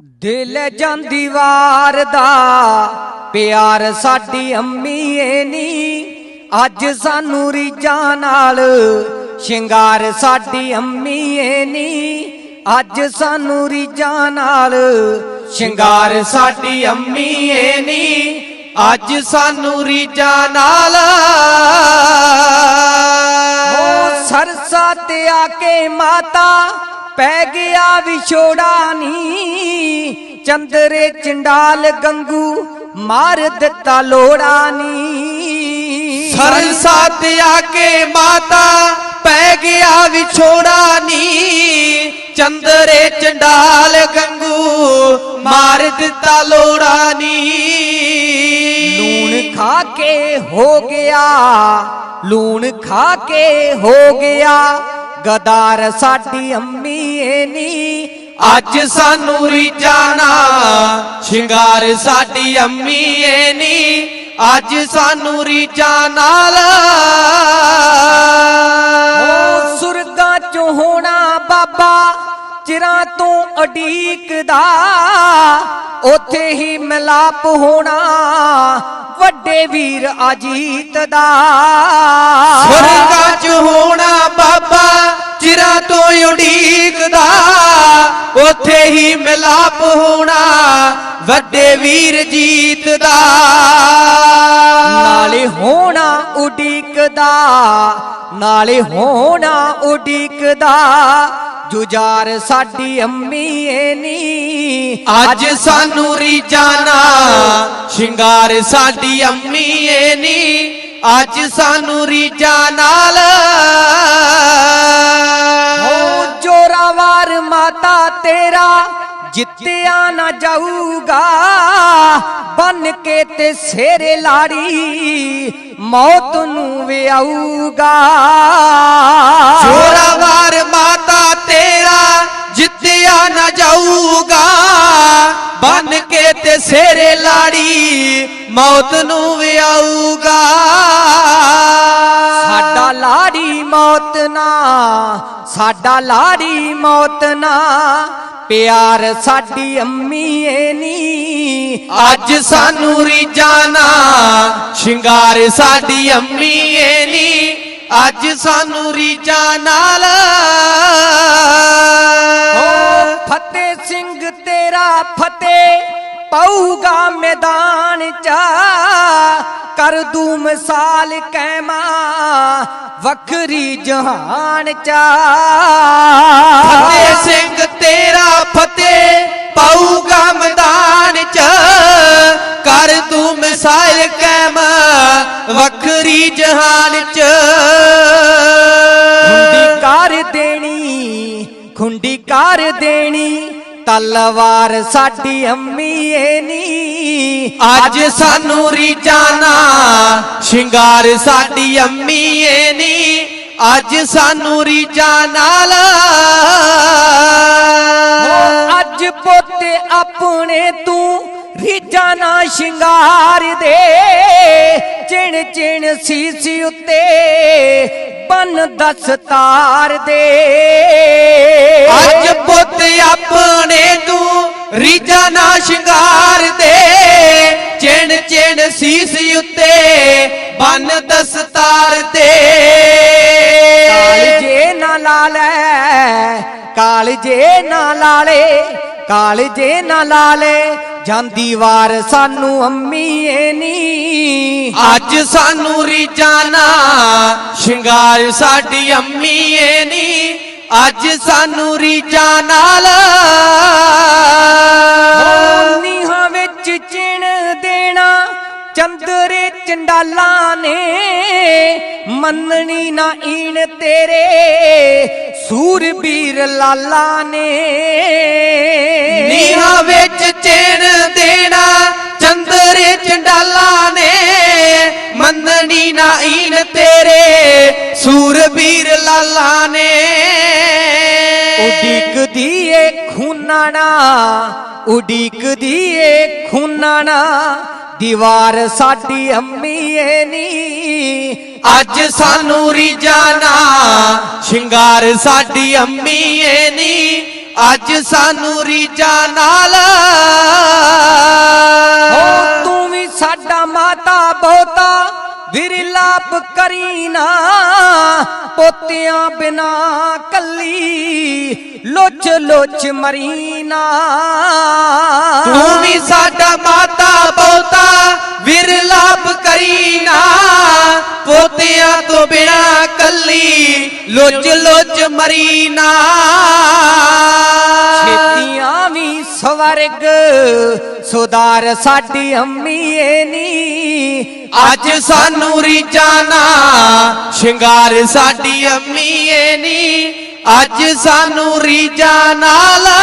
ਦਿਲ ਜਾਂਦੀ ਵਾਰ ਦਾ, ਪਿਆਰ ਸਾਡੀ ਅੰਮੀ ਏ ਨੀ। ਅੱਜ ਸਾਨੂੰ ਰੀਜਾਂ ਨਾਲ ਸ਼ਿੰਗਾਰ ਸਾਡੀ ਅੰਮੀ ਏ ਨੀ। ਅੱਜ ਸਾਨੂੰ ਰੀਜਾਂ ਨਾਲ ਸ਼ਿੰਗਾਰ ਸਾਡੀ ਅੰਮੀ ਏ ਨੀ। ਅੱਜ ਸਾਨੂੰ ਰੀਜਾਂ ਨਾਲ ਉਹ ਸਰਸਾ ਤੇ ਆ ਕੇ ਮਾਤਾ ਪੈ ਗਿਆ ਵਿਛੋੜਾ ਨੀ ਚੰਦਰੇ ਚੰਡਾਲ ਗੰਗੂ ਮਾਰ ਦਿੱਤਾ ਲੋੜਾ ਨੀ। ਸਰਸਾ ਤੇ ਆ ਕੇ ਮਾਤਾ ਪੈ ਗਿਆ ਵਿਛੋੜਾ ਨੀ ਚੰਦਰੇ ਚੰਡਾਲ ਗੰਗੂ ਮਾਰ ਦਿੱਤਾ ਲੋੜਾ ਨੀ। ਲੂਣ ਖਾ ਕੇ ਹੋ ਗਿਆ ਲੂਣ ਖਾ ਕੇ ਹੋ ਗਿਆ। ਗਦਾਰ ਸਾਡੀ ਅੰਮੀ ਏ ਨੀ। ਅੱਜ ਸਾਨੂੰ ਰੀਜਾਨਾ ਸ਼ਿੰਗਾਰ ਸਾਡੀ ਅੰਮੀ ਏ ਨੀ। ਅੱਜ ਸਾਨੂੰ ਰੀਜਾਂ ਨਾਲ ਓ ਸੁਰਗਾਂ ਚ ਹੋਣਾ ਬਾਬਾ ਚਿਰਾਂ ਤੋਂ ਅਡੀਕਦਾ ਉਥੇ ਹੀ ਮਿਲਾਪ ਹੋਣਾ ਵੱਡੇ ਵੀਰ ਅਜੀਤ ਦਾ। ਸਵਰਗਾਂ 'ਚ ਹੋਣਾ ਬਾਬਾ ਚਿਰਾਂ ਤੋਂ ਉਡੀਕਦਾ ਉੱਥੇ ਹੀ ਮਿਲਾਪ ਹੋਣਾ ਵੱਡੇ ਵੀਰ ਜੀਤ ਦਾ ਨਾਲੇ ਹੋਣਾ ਉਡੀਕਦਾ ਨਾਲੇ ਹੋਣਾ ਉਡੀਕਦਾ ਜੁਜਾਰ ਸਾਡੀ ਅੰਮੀ ਏ ਨੀ। ਅੱਜ ਸਾਨੂੰ ਰੀਜਾਨਾ ਸ਼ਿੰਗਾਰ ਸਾਡੀ ਅੰਮੀ ਏ ਨੀ। ਅੱਜ ਸਾਨੂੰ ਰੀਜਾਂ ਨਾਲ ਤੇਰਾ ਜਿੱਤਿਆ ਨਾ ਜਾਊਗਾ। ਬਨ ਕੇ ਤੇ ਸੇਰੇ ਲਾੜੀ ਮੌਤ ਨੂੰ ਵਿਆਊਗਾ ਜੋਰਾਵਾਰ ਮਾਤਾ ਤੇਰਾ ਜਿੱਤਿਆ ਨਾ ਜਾਊਗਾ। ਬਨ ਕੇ ਤੇ ਸੇਰੇ ਲਾੜੀ ਮੌਤ ਨੂੰ ਵਿਆਊਗਾ ਸਾਡਾ ਲਾੜੀ ਮੌਤ ਨਾ ਸਾਡਾ ਲਾੜੀ ਮੌਤ ਨਾ, ਪਿਆਰ ਸਾਡੀ ਅੰਮੀ ਏ ਨੀ। ਅੱਜ ਸਾਨੂੰ ਰੀਜਾਨਾ ਸ਼ਿੰਗਾਰ ਸਾਡੀ ਅੰਮੀ ਏ ਨੀ। ਅੱਜ ਸਾਨੂੰ ਰੀਜਾਂ ਨਾਲ। ਓ ਫਤਿਹ ਸਿੰਘ ਤੇਰਾ ਫਤਿਹ ਪਾਊਗਾ ਮੈਦਾਨ ਚ। ਕਰ ਦੂ ਮਿਸਾਲ ਕਹਿਮਾ ਵੱਖਰੀ ਜਹਾਨ ਚ। ਫਤਿਹ ਸਿੰਘ ਤੇਰਾ ਫਤਿਹ ਪਾਊਗਾ ਮੈਦਾਨ ਚ। ਕਰ ਤੂੰ ਮਿਸਾਲ ਕਾਇਮ ਵੱਖਰੀ ਜਹਾਨ ਚ। ਖੁੰਡੀ ਕਰ ਦੇਣੀ ਖੁੰਡੀ ਕਰ ਦੇਣੀ ਤਲਵਾਰ ਸਾਡੀ ਅੰਮੀ ਏ ਨੀ। ਅੱਜ ਸਾਨੂੰ ਰੀਜਾਨਾ ਸ਼ਿੰਗਾਰ ਸਾਡੀ ਅੰਮੀ ਏ ਨੀ। ਅੱਜ ਸਾਨੂੰ ਰੀਜਾਂ ਨਾਲ। ਅੱਜ ਪੋਤੇ ਆਪਣੇ ਤੂੰ ਰੀਜਾਂ ਨਾ ਸ਼ਿੰਗਾਰ ਦੇ। ਚਿਣ ਚਿਣ ਸੀਸ ਉੱਤੇ ਬਨ ਦਸਤਾਰ ਦੇ। ਅੱਜ ਪੁੱਤ ਆਪਣੇ ਤੂੰ ਰੀਜਾ ਨਾ ਸ਼ਿੰਗਾਰ ਦੇ ਚਿਣ ਚਿਣ ਸੀਸ ਉੱਤੇ ਬੰਨ ਦਸਤਾਰ ਤੇ ਕਾਲਜੇ ਨਾ ਲਾ ਲੈ ਕਾਲਜੇ ਨਾ ਲਾਲੇ ਕਾਲਜੇ ਨਾ ਲਾਲੇ ਜਾਂਦੀ ਵਾਰ ਸਾਨੂੰ ਅੰਮੀ ਏ ਨੀ। ਅੱਜ ਸਾਨੂੰ ਰੀਜਾਨਾ ਸ਼ਿੰਗਾਰ ਸਾਡੀ ਅੰਮੀ ਏ ਨੀ। ਅੱਜ ਸਾਨੂੰ ਰੀਜਾਂ ਨਾਲ ਨੀਹਾਂ ਵਿੱਚ ਚਿਣ ਦੇਣਾ ਚੰਦਰੇ ਚੰਡਾਲਾਂ ਨੇ। ਮੰਨਣੀ ਨਾ ਈਣ ਤੇਰੇ ਸੂਰਬੀਰ ਲਾਲਾ ਨੇ। ਨੀਹਾਂ ਵਿੱਚ ਚੈਨ ਦੇਣਾ ਚੰਦਰੇ ਚੰਡਾਲਾ ਨੇ। ਮੰਨਣੀ ਨਾ ਈਨ ਤੇਰੇ ਸੂਰਬੀਰ ਲਾਲਾ ਨੇ। ਉਡੀਕਦੀ ਏ ਖੂਨਾਣਾ, ਉਡੀਕਦੀ ਏ ਖੂਨਾਣਾ, ਦੀਵਾਰ ਸਾਡੀ ਅੰਮੀ ਏ ਨੀ। ਅੱਜ ਸਾਨੂੰ ਰੀ ਜਾਣਾ ਸ਼ਿੰਗਾਰ ਸਾਡੀ ਅੰਮੀ ਏ ਨੀ। ਅੱਜ ਸਾਨੂੰ ਰੀਜਾ ਨਾਲ। ਹੋ ਤੂੰ ਵੀ ਸਾਡਾ ਮਾਤਾ ਪੋਤਾ ਵਿਰਲਾਪ ਕਰੀ ਨਾ, ਪੋਤਿਆਂ ਬਿਨਾ ਕੱਲੀ ਲੋਚ ਲੋਚ ਮਰੀ ਤੂੰ ਵੀ ਸਾਡਾ ਮਾਤਾ ਬਹੁਤਾ ਵਿਰਲਾਪ ਕਰੀ ਨਾ, ਪੋਤਿਆਂ ਤੋਂ ਬਿਨਾ ਕੱਲੀ ਲੋਚ ਲੋਚ ਮਰੀ ਨਾ। ਸਵਰਗ ਸੁਦਾਰ ਸਾਡੀ ਅੰਮੀਏ ਨੀ। ਅੱਜ ਸਾਨੂੰ ਰੀਜਾਨਾ ਸ਼ਿੰਗਾਰ ਸਾਡੀ ਅੰਮੀ ਏ ਨੀ। ਅੱਜ ਸਾਨੂੰ ਰੀਜਾ ਲਾ।